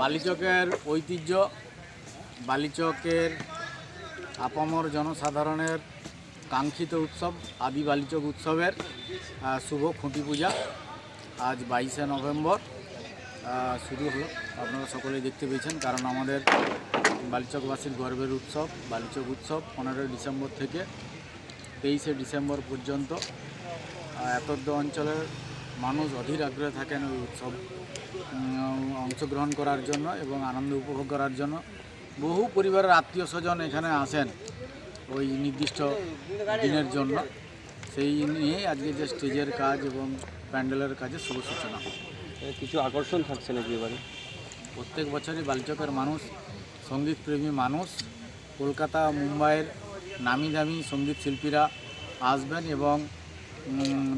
বালিচকের ঐতিহ্য বালিচকের আপামর জনসাধারণের কাঙ্ক্ষিত উৎসব আদি বালিচক উৎসবের শুভ খুঁটি পূজা আজ বাইশে নভেম্বর। শুরু হলো। আপনারা সকলেই দেখতে পেয়েছেন কারণ আমাদের বালিচকবাসীর গর্বের উৎসব বালিচক উৎসব পনেরোই ডিসেম্বর থেকে তেইশে ডিসেম্বর পর্যন্ত। আহ, এতদ্দ অঞ্চলের মানুষ অধীর আগ্রহে থাকেন ওই উৎসব অংশগ্রহণ করার জন্য এবং আনন্দ উপভোগ করার জন্য। বহু পরিবারের আত্মীয় স্বজন এখানে আসেন ওই নির্দিষ্ট দিনের জন্য। সেই নিয়ে আজকে যে স্টেজের কাজ এবং প্যান্ডেলের কাজে শুভ সূচনা। কিছু আকর্ষণ থাকছে নাকি এবারে? প্রত্যেক বছরই বালিচকের মানুষ সঙ্গীতপ্রেমী মানুষ কলকাতা মুম্বাইয়ের নামি দামি সংগীত শিল্পীরা আসবেন এবং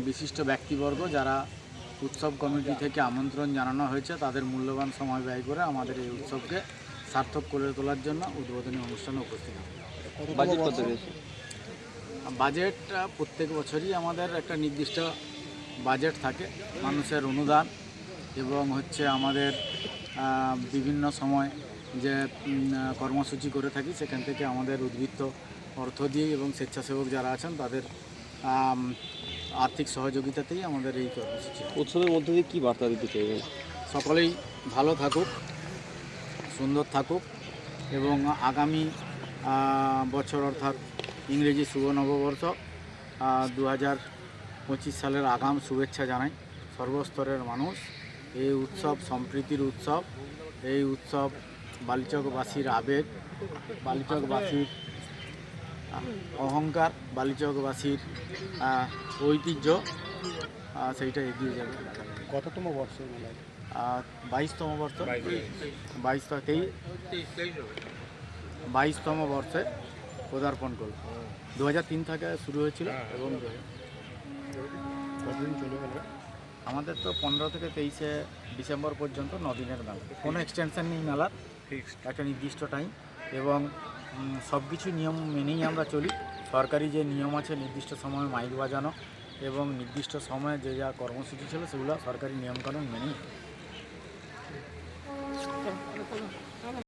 বিশিষ্ট ব্যক্তিবর্গ যারা উৎসব কমিটি থেকে আমন্ত্রণ জানানো হয়েছে তাদের মূল্যবান সময় ব্যয় করে আমাদের এই উৎসবকে সার্থক করে তোলার জন্য উদ্বোধনী অনুষ্ঠানে উপস্থিত বাজেট বাজেট প্রত্যেক বছরই আমাদের একটা নির্দিষ্ট বাজেট থাকে মানুষের অনুদান এবং হচ্ছে আমাদের বিভিন্ন সময় যে কর্মসূচি করে থাকি সেখান থেকে আমাদের উদ্বৃত্ত অর্থ দিয়ে এবং স্বেচ্ছাসেবক যারা আছেন তাদের আর্থিক সহযোগিতাতেই আমাদের এই কর্মসূচি উৎসবের মধ্যে দিয়ে কী বার্তা দিতে চাইবেন? সকলেই ভালো থাকুক সুন্দর থাকুক এবং আগামী বছর অর্থাৎ ইংরেজি শুভ নববর্ষ দু হাজার পঁচিশ সালের আগাম শুভেচ্ছা জানাই। সর্বস্তরের মানুষ এই উৎসব সম্প্রীতির উৎসব এই উৎসব বালিচকবাসীর আবেগ বালিচকবাসীর অহংকার বালিচকবাসীর ঐতিহ্য সেইটা এগিয়ে যাবে। কততম বর্ষ মেলায়? বাইশতম বর্ষ। বাইশ বাইশতম বর্ষে পদার্পণ করল। দু হাজার তিন থেকে শুরু হয়েছিল এবং কতদিন চলে গেল? আমাদের তো পনেরো থেকে তেইশে ডিসেম্বর পর্যন্ত নদিনের মেলা কোনো এক্সটেনশন নেই মেলার। একটা নির্দিষ্ট টাইম এবং সব কিছু নিয়ম মেনেই আমরা চলি। সরকারি যে নিয়ম আছে, নির্দিষ্ট সময়ে মাইক বাজানো এবং নির্দিষ্ট সময়ে যে যা কর্মসূচি ছিল, সেগুলো সরকারি নিয়মকানুন মেনেই।